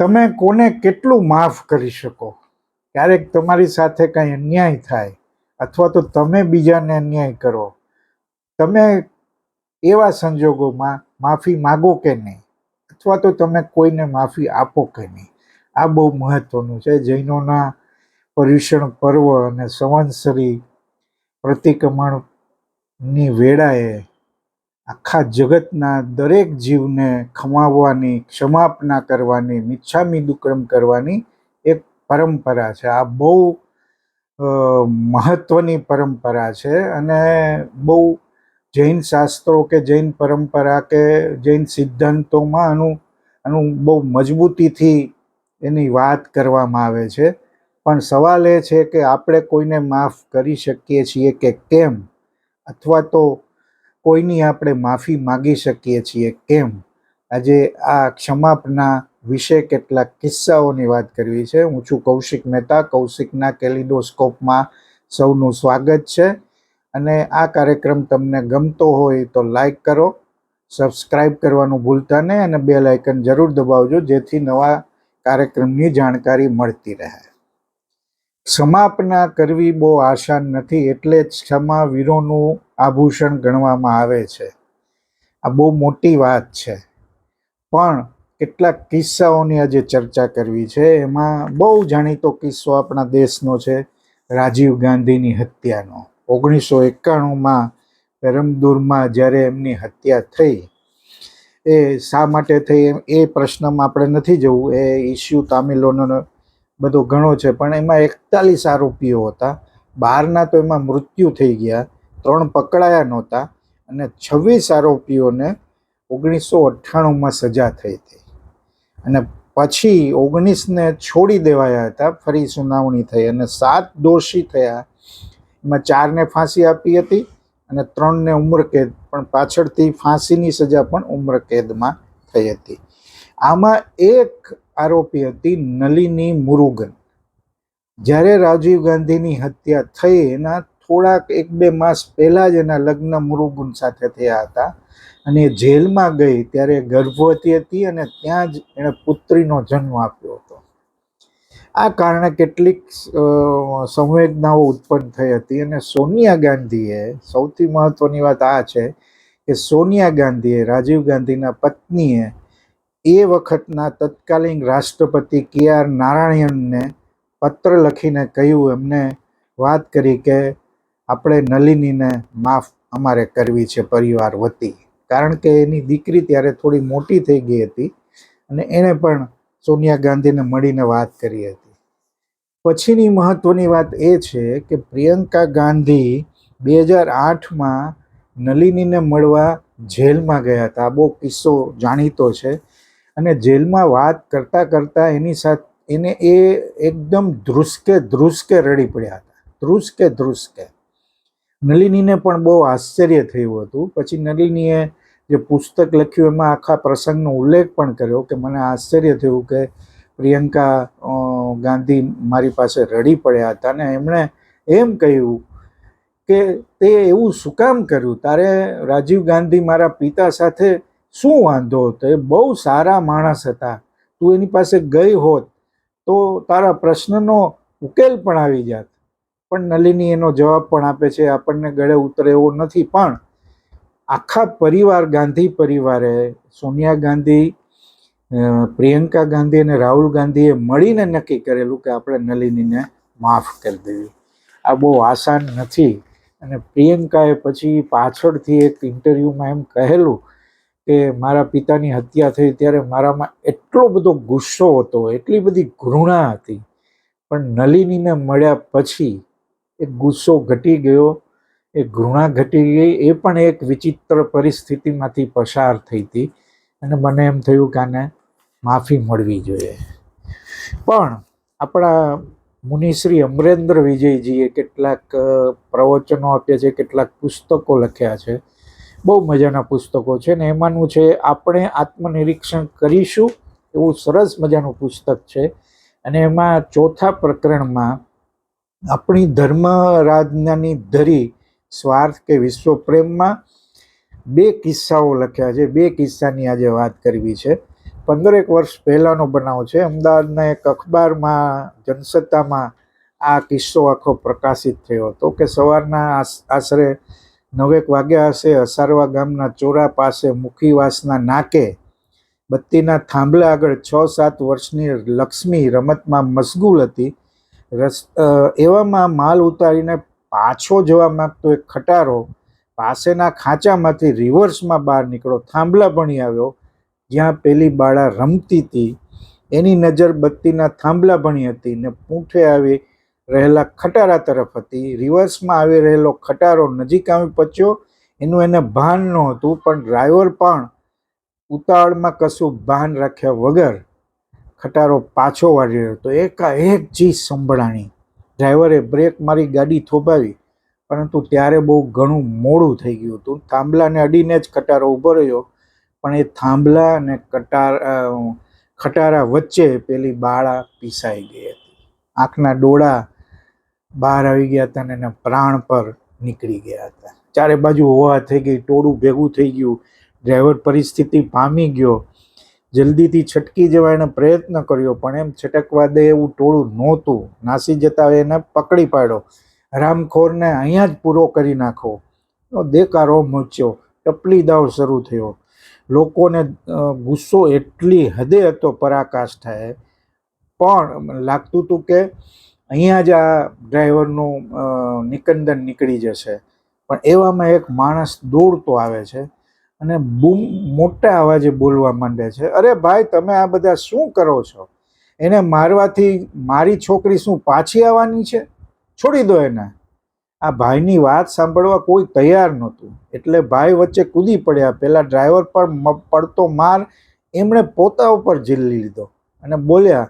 તમે કોને કેટલું માફ કરી શકો? ક્યારેક તમારી સાથે કંઈ અન્યાય થાય અથવા તો તમે બીજાને અન્યાય કરો. તમે એવા સંજોગોમાં માફી માગો કે નહીં? અથવા તો તમે કોઈને માફી આપો કે નહીં? આ બહુ મહત્વનું છે. જૈનોના પર્યુષણ પર્વ અને સંવત્સરી પ્રતિક્રમણની વેળાએ આખા જગતના દરેક જીવને ખમાવવાની, ક્ષમાપના કરવાની, મિચ્છામી દુક્રમ કરવાની એક પરંપરા છે. આ બહુ મહત્ત્વની પરંપરા છે અને બહુ જૈન શાસ્ત્રો કે જૈન પરંપરા કે જૈન સિદ્ધાંતોમાં આનું આનું બહુ મજબૂતીથી એની વાત કરવામાં આવે છે. પણ સવાલ એ છે કે આપણે કોઈને માફ કરી શકીએ છીએ કે કેમ? અથવા તો કોઈની આપણે માફી માગી શકીએ છીએ? કેમ? આજે આ ક્ષમાપના વિશે કેટલાક કિસ્સાઓની વાત કરવી છે. હું છું કૌશિક મહેતા. કૌશિકના કેલિડોસ્કોપમાં સૌનું સ્વાગત છે. અને આ કાર્યક્રમ તમને ગમતો હોય તો લાઈક કરો સબસ્ક્રાઈબ કરવાનું ભૂલતા નહીં અને બે લાઇકન જરૂર દબાવજો, જેથી નવા કાર્યક્રમની જાણકારી મળતી રહે. ક્ષમાપના કરવી બહુ આસાન નથી. એટલે જ ક્ષમા વીરોનું આભૂષણ ગણવામાં આવે છે. આ બહુ મોટી વાત છે. પણ કેટલાક કિસ્સાઓની આજે ચર્ચા કરવી છે. એમાં બહુ જાણીતો કિસ્સો આપણા દેશનો છે, રાજીવ ગાંધીની હત્યાનો. ઓગણીસો એકાણુંમાં પેરમદુરમાં જ્યારે એમની હત્યા થઈ, એ શા માટે થઈ એ પ્રશ્નમાં આપણે નથી જવું. એ ઇસ્યુ તામિલોનો બધો ઘણો છે. પણ એમાં એકતાલીસ આરોપીઓ હતા. બહારના તો એમાં મૃત્યુ થઈ ગયા. ત્રણ પકડાયા નહોતા અને છવ્વીસ આરોપીઓને ઓગણીસો અઠ્ઠાણુંમાં સજા થઈ હતી. અને પછી ઓગણીસને છોડી દેવાયા હતા, ફરી સુનાવણી થઈ અને સાત દોષી થયા. એમાં ચારને ફાંસી આપી હતી અને ત્રણને ઉમ્રકેદ, પણ પાછળથી ફાંસીની સજા પણ ઉમ્રકેદમાં થઈ હતી. આમાં એક આરોપી હતી નલિની મુરુગન. જ્યારે રાજીવ ગાંધીની હત્યા થઈ, એના થોડાક એક બે માસ પહેલાં જ એના લગ્ન મુરુગુન સાથે થયા હતા. અને એ જેલમાં ગઈ ત્યારે ગર્ભવતી હતી અને ત્યાં જ એણે પુત્રીનો જન્મ આપ્યો હતો. આ કારણે કેટલીક સંવેદનાઓ ઉત્પન્ન થઈ હતી અને સોનિયા ગાંધીએ સૌથી મહત્વની વાત આ છે કે સોનિયા ગાંધીએ રાજીવ ગાંધીના પત્નીએ એ વખતના તત્કાલીન રાષ્ટ્રપતિ કે આર નારાયણને પત્ર લખીને કહ્યું. એમને વાત કરી કે આપણે નલિનીને માફ અમારે કરવી છે પરિવાર વતી. કારણ કે એની દીકરી ત્યારે થોડી મોટી થઈ ગઈ હતી અને એણે પણ સોનિયા ગાંધીને મળીને વાત કરી હતી. પછીની મહત્વની વાત એ છે કે પ્રિયંકા ગાંધી બે હજાર આઠમાં નલિનીને મળવા જેલમાં ગયા હતા. બહુ કિસ્સો જાણીતો છે. અને જેલમાં વાત કરતાં કરતાં એની સાથે, એને એ એકદમ ધ્રુસકે ધ્રુસકે રડી પડ્યા હતા. ધ્રુસકે ધ્રુસકે. નલિનીને પણ બહુ આશ્ચર્ય થયું હતું. પછી નલિનીએ જે પુસ્તક લખ્યું એમાં આખા પ્રસંગનો ઉલ્લેખ પણ કર્યો કે મને આશ્ચર્ય થયું કે પ્રિયંકા ગાંધી મારી પાસે રડી પડ્યા હતા અને એમણે એમ કહ્યું કે તે એવું શું કામ કર્યું? તારે રાજીવ ગાંધી મારા પિતા સાથે શું વાંધો હતો? એ બહુ સારા માણસ હતા. તું એની પાસે ગઈ હોત તો તારા પ્રશ્નનો ઉકેલ પણ આવી જાત. પણ નલિની એનો જવાબ પણ આપે છે, આપણને ગળે ઉતરે એવો નથી, પણ આખા પરિવાર ગાંધી પરિવારે, સોનિયા ગાંધી પ્રિયંકા ગાંધી અને રાહુલ ગાંધીએ મળીને નક્કી કરેલું કે આપણે નલિનીને માફ કરી દેવી. આ બહુ આસાન નથી. અને પ્રિયંકાએ પછી પાછળથી એક ઇન્ટરવ્યૂમાં એમ કહેલું કે મારા પિતાની હત્યા થઈ ત્યારે મારામાં એટલો બધો ગુસ્સો હતો, એટલી બધી ઘૃણા હતી. પણ નલિનીને મળ્યા પછી એ ગુસ્સો ઘટી ગયો એ ઘૃણા ઘટી ગઈ, એ પણ એક વિચિત્ર પરિસ્થિતિમાંથી પસાર થઈ હતી. અને મને એમ થયું કે આને માફી મળવી જોઈએ. પણ આપણા મુનિશ્રી અમરેન્દ્ર વિજયજીએ કેટલાક પ્રવચનો આપ્યા છે, કેટલાક પુસ્તકો લખ્યા છે. બહુ મજાના પુસ્તકો છે ને એમાંનું છે, આપણે આત્મનિરીક્ષણ કરીશું એવું સરસ મજાનું પુસ્તક છે. અને એમાં ચોથા પ્રકરણમાં આપણી ધર્મ રાજ્યની ધરી, સ્વાર્થ કે વિશ્વ પ્રેમમાં બે કિસ્સાઓ લખ્યા છે. બે કિસ્સાની આજે વાત કરવી છે. પંદરેક વર્ષ પહેલાંનો બનાવ છે. અમદાવાદના એક અખબારમાં, જનસત્તામાં આ કિસ્સો આખો પ્રકાશિત થયો હતો કે સવારના આશરે નવેક વાગ્યા હશે અસારવા ગામના ચોરા પાસે મુખીવાસના નાકે બત્તીના થાંભલા આગળ છ સાત વર્ષની લક્ષ્મી રમતમાં મશગુલ હતી. રસ એવામાં માલ ઉતારીને પાછો જવા માગતો એક ખટારો પાસેના ખાંચામાંથી રિવર્સમાં બહાર નીકળ્યો થાંભલા ભણી આવ્યો, જ્યાં પેલી બાળા રમતી હતી એની નજર બત્તીના થાંભલા ભણી હતી ને પૂંઠે આવી રહેલા ખટારા તરફ હતી. રિવર્સમાં આવી રહેલો ખટારો નજીક આવી પચ્યો એનું એને ભાન નહોતું, પણ ડ્રાઈવર પણ ઉતાવળમાં કશું ભાન રાખ્યા વગર ખટારો પાછો વાળી રહ્યો હતો. એકાએક ચીજ સંભળાણી. ડ્રાઈવરે બ્રેક મારી ગાડી થોભાવી, પરંતુ ત્યારે બહુ ઘણું મોડું થઈ ગયું હતું. થાંભલાને અડીને જ ખટારો ઊભો રહ્યો, પણ એ થાંભલા અને કટાર ખટારા વચ્ચે પેલી બાળા પીસાઈ ગઈ હતી. આંખના ડોળા બહાર આવી ગયા હતા અને એના પ્રાણ પર નીકળી ગયા હતા. ચારે બાજુ હોવા થઈ ગઈ, ટોળું ભેગું થઈ ગયું. ડ્રાઈવર પરિસ્થિતિ પામી ગયો. જલ્દીથી છટકી જવા એને પ્રયત્ન કર્યો, પણ એમ છટકવા દે એવું ટોળું નહોતું. નાસી જતા એને પકડી પાડ્યો. રામખોરને અહીંયા જ પૂરો કરી નાખો. દેકારો મૂચ્યો. ટપલી દાવ શરૂ થયો. લોકોને ગુસ્સો એટલી હદે હતો પરાકાશ થાય પણ લાગતું હતું કે અહીંયા જ આ ડ્રાઈવરનું નિકંદન નીકળી જશે. પણ એવામાં એક માણસ દોડતો આવે છે. અને બૂમ મોટા અવાજે બોલવા માંડે છે. અરે ભાઈ, તમે આ બધા શું કરો છો? એને મારવાથી મારી છોકરી શું પાછી આવવાની છે? છોડી દો એને. આ ભાઈની વાત સાંભળવા કોઈ તૈયાર નહોતું. એટલે ભાઈ વચ્ચે કૂદી પડ્યા. પેલા ડ્રાઈવર પર પડતો માર એમણે પોતા ઉપર ઝીલી લીધો અને બોલ્યા,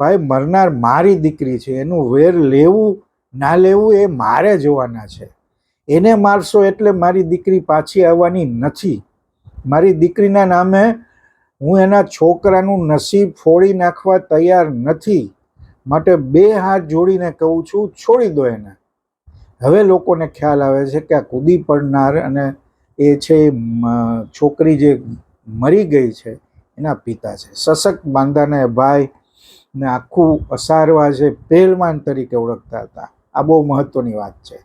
ભાઈ, મરનાર મારી દીકરી છે. એનું વેર લેવું, ના લેવું એ મારે જોવાના છે. એને મારશો એટલે મારી દીકરી પાછી આવવાની નથી. મારી દીકરીના નામે હું એના છોકરાનું નસીબ ફોડી નાખવા તૈયાર નથી. માટે બે હાથ જોડીને કહું છું, છોડી દો એને. હવે લોકોને ખ્યાલ આવે છે કે આ કૂદી પડનાર અને એ છે છોકરી જે મરી ગઈ છે, એના પિતા છે. સશક્ત બાંધાને ભાઈ ને આખું અસારવા છે પહેલવાન તરીકે ઓળખતા હતા. આ બહુ મહત્વની વાત છે.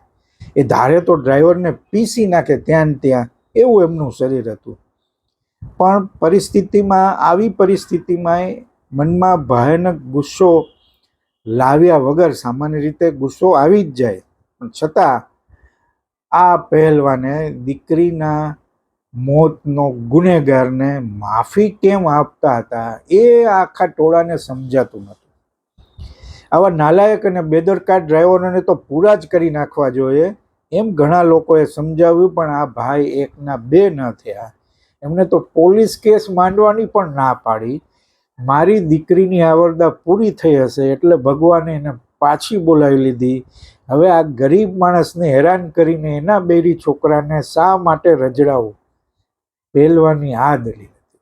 એ ધારે તો ડ્રાઈવરને પીસી નાખે ત્યાં ત્યાં, એવું એમનું શરીર હતું. પણ પરિસ્થિતિમાં, આવી પરિસ્થિતિમાં મનમાં ભયાનક ગુસ્સો લાવ્યા વગર સામાન્ય રીતે ગુસ્સો આવી જ જાય. પણ છતાં, આ પહેલવાને દીકરીના મોતનો ગુનેગારને માફી કેમ આપતા હતા, એ આખા ટોળાને સમજાતું નહોતું. આવા નાલાયક અને બેદરકાર ડ્રાઈવરોને તો પૂરા જ કરી નાખવા જોઈએ. એમ ઘણા લોકોએ સમજાવ્યું, પણ આ ભાઈ એકના બે ન થયા. એમણે તો પોલીસ કેસ માંડવાની પણ ના પાડી. મારી દીકરીની આવરદા પૂરી થઈ હશે એટલે ભગવાને એને પાછી બોલાવી લીધી. હવે આ ગરીબ માણસને હેરાન કરીને એના બેરી છોકરાને શા માટે રજડાવું? પહેલવાની આ દલીલ હતી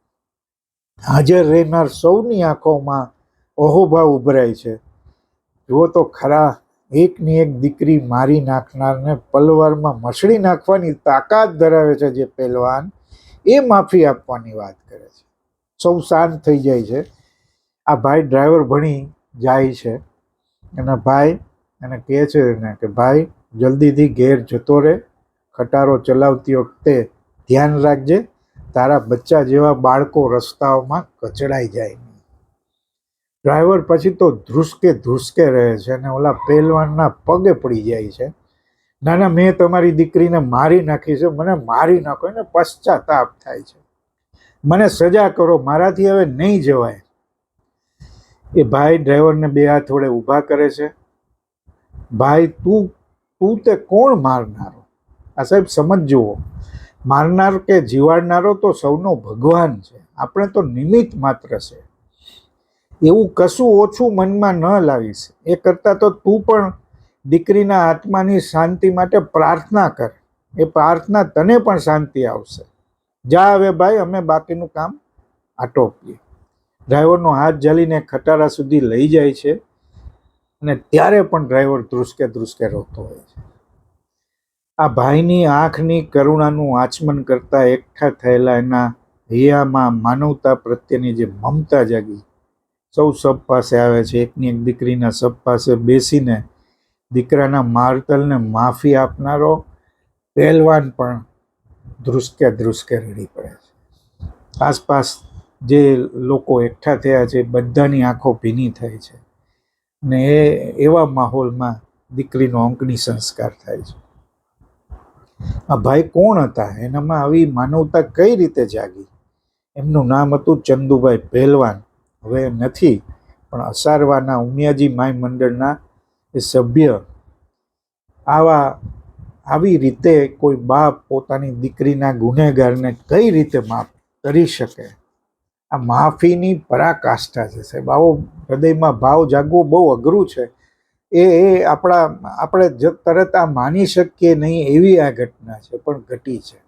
હાજર રહેનાર સૌની આંખોમાં ઓહોભાવ ઉભરાય છે. જુઓ તો ખરા એકની એક દીકરી મારી નાખનારને પલવારમાં મસળી નાખવાની તાકાત ધરાવે છે જે પહેલવાન એ માફી આપવાની વાત કરે છે. સૌ શાંત થઈ જાય છે. આ ભાઈ ડ્રાઈવર ભણી જાય છે અને ભાઈ એને કહે છે એને કે ભાઈ જલ્દીથી ઘેર જતો રહે, ખટારો ચલાવતી વખતે ધ્યાન રાખજે, તારા બચ્ચા જેવા બાળકો રસ્તાઓમાં કચડાઈ જાય નહીં. ડ્રાઈવર પછી તો ધ્રુસકે ધ્રુસકે રહે છે અને ઓલા પહેલવાનના પગે પડી જાય છે. ના ના મેં તમારી દીકરીને મારી નાખી છે, મને મારી નાખો, એને પશ્ચાતાપ થાય છે. મને સજા કરો, મારાથી હવે નહીં જવાય. એ ભાઈ ડ્રાઈવરને બે હાથ વડે ઊભા કરે છે. ભાઈ, તું તું તે કોણ મારનારો? આ સાહેબ, સમજ જુઓ. મારનાર કે જીવાડનારો તો સૌનો ભગવાન છે. આપણે તો નિમિત્ત માત્ર છે. એવું કશું ઓછું મનમાં ન લાવીશ. એ કરતાં તો તું પણ દીકરીના આત્માની શાંતિ માટે પ્રાર્થના કર. એ પ્રાર્થના તને પણ શાંતિ આવશે. જા હવે ભાઈ, અમે બાકીનું કામ આટોપીએ. ડ્રાઈવરનો હાથ ઝાલીને ખટારા સુધી લઈ જાય છે અને ત્યારે પણ ડ્રાઈવર ધ્રુસકે ધ્રુસકે રોતો હોય છે. આ ભાઈની આંખની કરુણાનું આચમન કરતાં એકઠા થયેલા એના હૈયામાં માનવતા પ્રત્યેની જે મમતા જાગી સૌ સબ પાસે આવે છે. એકની એક દીકરીના સબ પાસે બેસીને દીકરાના મારતલને માફી આપનારો પહેલવાન પણ ધ્રુસકે ધ્રુસકે રડી પડે છે. આસપાસ જે લોકો એકઠા થયા છે, બધાની આંખો ભીની થાય છે ને એ એવા માહોલમાં દીકરીનો અંકની સંસ્કાર થાય છે. આ ભાઈ કોણ હતા? એનામાં આવી માનવતા કઈ રીતે જાગી? એમનું નામ હતું ચંદુભાઈ પહેલવાન. હવે નથી, પણ અસારવાના ઉમિયાજી માય મંડળના એ સભ્ય આવા, આવી રીતે કોઈ બાપ પોતાની દીકરીના ગુનેગારને કઈ રીતે માફ કરી શકે? આ માફીની પરાકાષ્ઠા છે સાહેબ. આવો હૃદયમાં ભાવ જાગવો બહુ અઘરું છે. એ એ આપણા, આપણે તરત આ માની શકીએ નહીં એવી આ ઘટના છે, પણ ઘટી છે.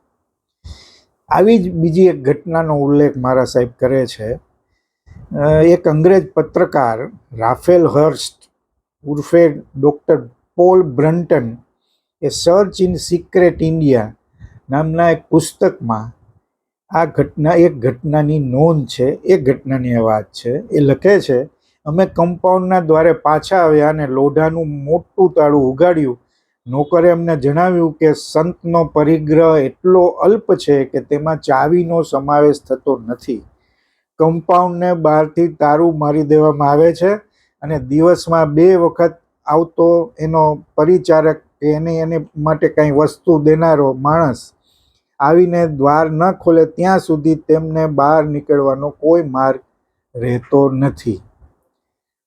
આવી જ બીજી એક ઘટનાનો ઉલ્લેખ મારા સાહેબ કરે છે. એક અંગ્રેજ પત્રકાર, રાફેલ હર્સ્ટ, ઉર્ફે doctor Paul Brunton, A search in secret India નામના એક પુસ્તકમાં આ ઘટના, એક ઘટનાની નોંધ છે, એ ઘટનાની આ વાત છે, એ લખે છે, અમે કમ્પાઉન્ડના દ્વારે પાછા આવ્યા અને લોઢાનું મોટું તાળું ઉગાડ્યું. નોકરે અમને જણાવ્યું કે સંતનો પરિગ્રહ એટલો અલ્પ છે કે તેમાં ચાવીનો સમાવેશ થતો નથી. કમ્પાઉન્ડને બહારથી તારું મારી દેવામાં આવે છે અને દિવસમાં બે વખત આવતો એનો પરિચારક કે એને એને માટે કંઈ વસ્તુ દેનારો માણસ આવીને દ્વાર ન ખોલે ત્યાં સુધી તેમને બહાર નીકળવાનો કોઈ માર્ગ રહેતો નથી.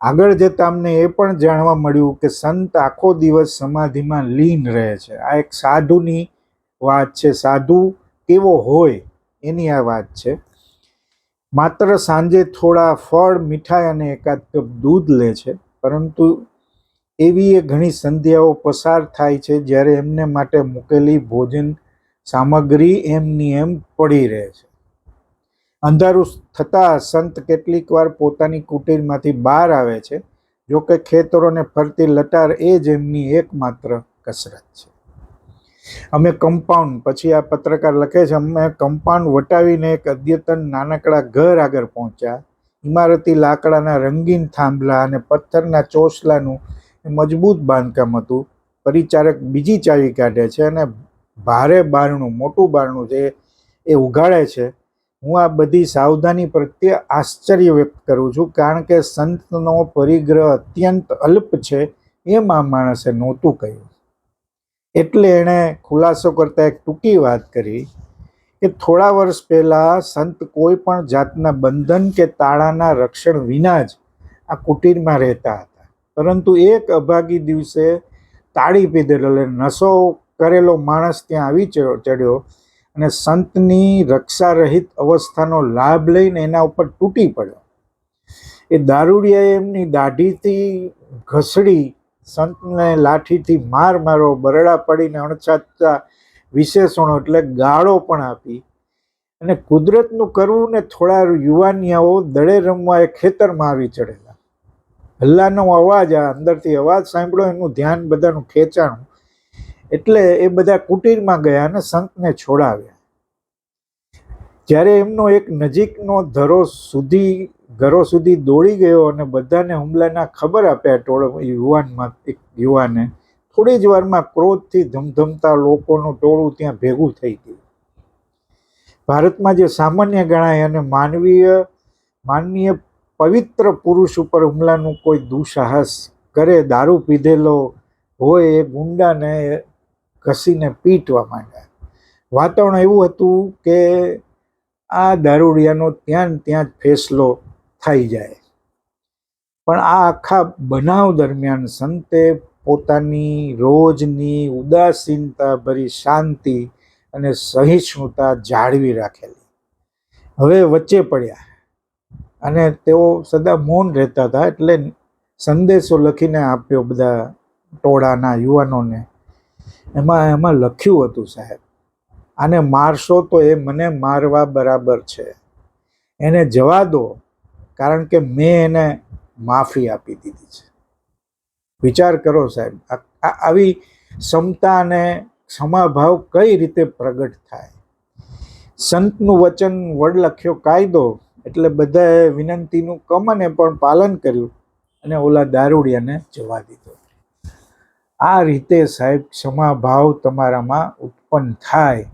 આગળ જતાં અમને એ પણ જાણવા મળ્યું કે સંત આખો દિવસ સમાધિમાં લીન રહે છે. આ એક સાધુની વાત છે. સાધુ કેવો હોય એની આ વાત છે. માત્ર સાંજે થોડા ફળ, મીઠાઈ અને એકાદ કપ દૂધ લે છે, પરંતુ એવી એ ઘણી સંધ્યાઓ પસાર થાય છે જ્યારે એમને માટે મૂકેલી ભોજન સામગ્રી એમની એમ પડી રહે છે. અંધારું થતાં સંત કેટલીક વાર પોતાની કુટીરમાંથી બહાર આવે છે, જોકે ખેતરોને ફરતી લટાર એ જ એમની એકમાત્ર કસરત છે. અમે કમ્પાઉન્ડ, પછી આ પત્રકાર લખે છે, અમે કમ્પાઉન્ડ વટાવીને એક અદ્યતન નાનકડા ઘર આગળ પહોંચ્યા. ઇમારતી લાકડાના રંગીન થાંભલા અને પથ્થરના ચોસલાનું મજબૂત બાંધકામ હતું. પરિચારક બીજી ચાવી કાઢે છે અને ભારે બારણું, મોટું બારણું છે એ ઉઘાડે છે. હું આ બધી સાવધાની પ્રત્યે આશ્ચર્ય વ્યક્ત કરું છું, કારણ કે સંતનો પરિગ્રહ અત્યંત અલ્પ છે, એમ આ માણસે નહોતું કહ્યું. એટલે એણે ખુલાસો કરતા એક ટૂંકી વાત કરી કે થોડા વર્ષ પહેલાં સંત કોઈ પણ જાતના બંધન કે તાળાના રક્ષણ વિના જ આ કુટીરમાં રહેતા હતા. પરંતુ એક અભાગી દિવસે તાળી પીધેલો એટલે નશો કરેલો માણસ ત્યાં આવી ચડ્યો અને સંતની રક્ષા રહિત અવસ્થાનો લાભ લઈને એના ઉપર તૂટી પડ્યો. એ દારૂડિયાએ એમની દાઢીથી ઘસડી સંતને લાઠીથી માર મારો, બરડા પડીને અણછાતા વિશેષણો એટલે ગાળો પણ આપી. અને કુદરતનું કરવું ને થોડા યુવાનિયાઓ દળે રમવા એ ખેતરમાં આવી ચડેલા. હલ્લાનો અવાજ, આ અંદરથી અવાજ સાંભળ્યો એનું ધ્યાન બધાનું ખેંચાણું. એટલે એ બધા કુટીરમાં ગયા અને સંતને છોડાવ્યા. જ્યારે એમનો એક નજીકનો ધરો સુધી ઘરો સુધી દોડી ગયો અને બધાને હુમલાના ખબર આપ્યા ટોળો યુવાનમાં એક યુવાને. થોડી જ વારમાં ક્રોધથી ધમધમતા લોકોનું ટોળું ત્યાં ભેગું થઈ ગયું. ભારતમાં જે સામાન્ય ગણાય અને માનવીય માનવીય પવિત્ર પુરુષ ઉપર હુમલાનું કોઈ દુઃસાહસ કરે, દારૂ પીધેલો હોય એ ગુંડાને ઘસીને પીટવા માંડ્યા. વાતાવરણ એવું હતું કે આ દારૂડિયાનો ત્યાં ત્યાં જ ફેસલો થઈ જાય. પણ આ આખા બનાવ દરમિયાન સંતે પોતાની રોજની ઉદાસીનતા ભરી શાંતિ અને સહિષ્ણુતા જાળવી રાખેલી. હવે વચ્ચે પડ્યા અને તેઓ સદા મૌન રહેતા હતા એટલે સંદેશો લખીને આપ્યો બધા ટોળાના યુવાનોને. એમાં એમાં લખ્યું હતું સાહેબ, આને મારશો તો એ મને મારવા બરાબર છે. એને જવા દો કારણ કે મેં એને માફી આપી દીધી છે. વિચાર કરો સાહેબ આવી ક્ષમતા અને ક્ષમાભાવ કઈ રીતે પ્રગટ થાય? સંતનું વચન વડ લખ્યો કાયદો એટલે બધાએ વિનંતીનું કમને પણ પાલન કર્યું અને ઓલા દારૂડિયાને જવા દીધો. આ રીતે સાહેબ ક્ષમાભાવ તમારામાં ઉત્પન્ન થાય.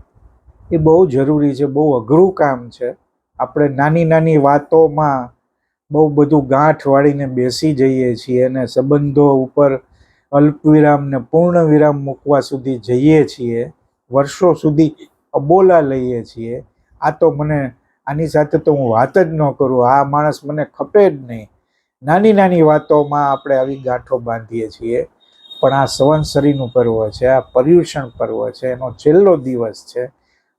એ બહુ જરૂરી છે, બહુ અઘરું કામ છે. આપણે નાની નાની વાતોમાં બહુ બધું ગાંઠ વાળીને બેસી જઈએ છીએ અને સંબંધો ઉપર અલ્પવિરામ ને પૂર્ણ વિરામ મૂકવા સુધી જઈએ છીએ, વર્ષો સુધી અબોલા લઈએ છીએ. આ તો મને આની સાથે તો હું વાત જ ન કરું, આ માણસ મને ખપે જ નહીં. નાની નાની વાતોમાં આપણે આવી ગાંઠો બાંધીએ છીએ, પણ આ સંવત્સરીનું પર્વ છે, આ પર્યુષણ પર્વ છે, એનો છેલ્લો દિવસ છે.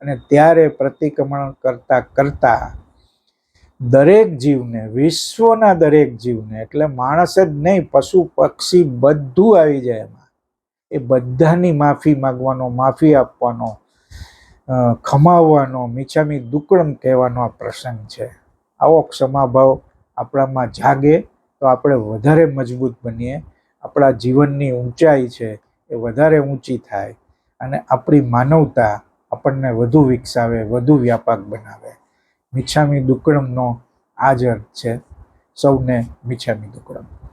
અને ત્યારે પ્રતિક્રમણ કરતાં કરતા દરેક જીવને, વિશ્વના દરેક જીવને, એટલે માણસ જ નહીં, પશુ, પક્ષી બધું આવી જાય એમાં. એ બધાની માફી માગવાનો, માફી આપવાનો ખમાવવાનો મીછામી દુકડમ કહેવાનો આ પ્રસંગ છે. આવો ક્ષમાભાવ આપણામાં જાગે તો આપણે વધારે મજબૂત બનીએ. આપણા જીવનની ઊંચાઈ છે એ વધારે ઊંચી થાય અને આપણી માનવતા આપણને વધુ વિકસાવે, વધુ વ્યાપક બનાવે. મિચ્છામી દુક્કડમનો આજર છે સૌને મિચ્છામી દુક્કડમ